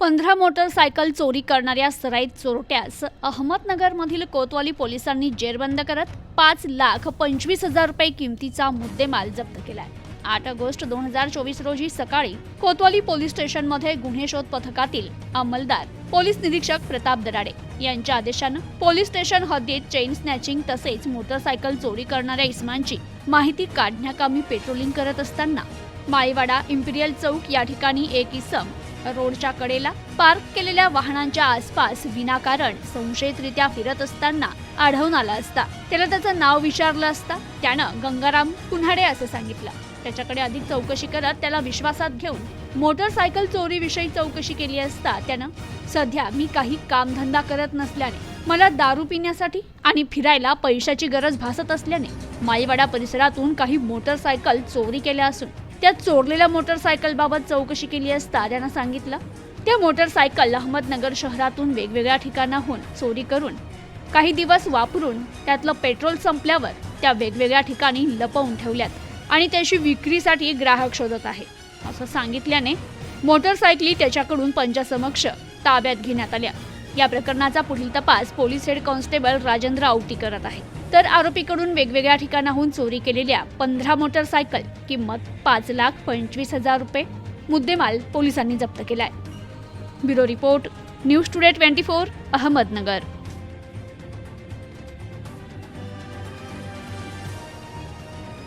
पंधरा मोटरसायकल चोरी करणाऱ्या सराईत चोरट्यास अहमदनगरमधील कोतवाली पोलिसांनी जेरबंद करत पाच लाख पंचवीस हजार रुपये किमतीचा मुद्देमाल जप्त केलाय. आठ ऑगस्ट दोन हजार चोवीस रोजी सकाळी कोतवाली पोलीस स्टेशनमध्ये गुन्हे शोध पथकातील अंमलदार पोलीस निरीक्षक प्रताप दराडे यांच्या आदेशानं पोलीस स्टेशन हद्दीत चेन स्नॅचिंग तसेच मोटरसायकल चोरी करणाऱ्या इसमांची माहिती काढण्याकामी पेट्रोलिंग करत असताना माळीवाडा इम्पिरियल चौक या ठिकाणी एक इसम रोडच्या कडेला पार्क केलेल्या वाहनांच्या आसपास विनाकारण संशयितरित्या फिरत असताना आढळून आला असता. त्याला त्याचं नाव विचारलं असता. त्यानं गंगाराम कुन्हाडे असं सांगितलं. त्याच्याकडे अधिक चौकशी करत त्याला विश्वासात घेऊन मोटरसायकल चोरीविषयी चौकशी केली असता त्यानं सध्या मी काही कामधंदा करत नसल्याने मला दारू पिण्यासाठी आणि फिरायला पैशाची गरज भासत असल्याने माईवाडा परिसरातून काही मोटरसायकल चोरी केल्या असून त्या चोरलेल्या मोटरसायकलबाबत चौकशी केली असता त्यानं सांगितलं त्या मोटरसायकल अहमदनगर शहरातून वेगवेगळ्या ठिकाणाहून चोरी करून काही दिवस वापरून त्यातलं पेट्रोल संपल्यावर त्या वेगवेगळ्या ठिकाणी लपवून ठेवल्यात आणि त्याची विक्रीसाठी ग्राहक शोधत आहे असं सांगितल्याने मोटरसायकली त्याच्याकडून पंचासमक्ष ताब्यात घेण्यात आल्या. या प्रकरणाचा पुढील तपास police head constable Rajendra Awati करत आहे. तर आरोपीकडून वेगवेगळ्या ठिकाणाहून चोरी केलेल्या पंधरा मोटरसायकल किंमत पाच लाख पंचवीस हजार रुपये मुद्देमाल पोलिसांनी जप्त केलाय. Bureau report news today twenty four Ahmednagar.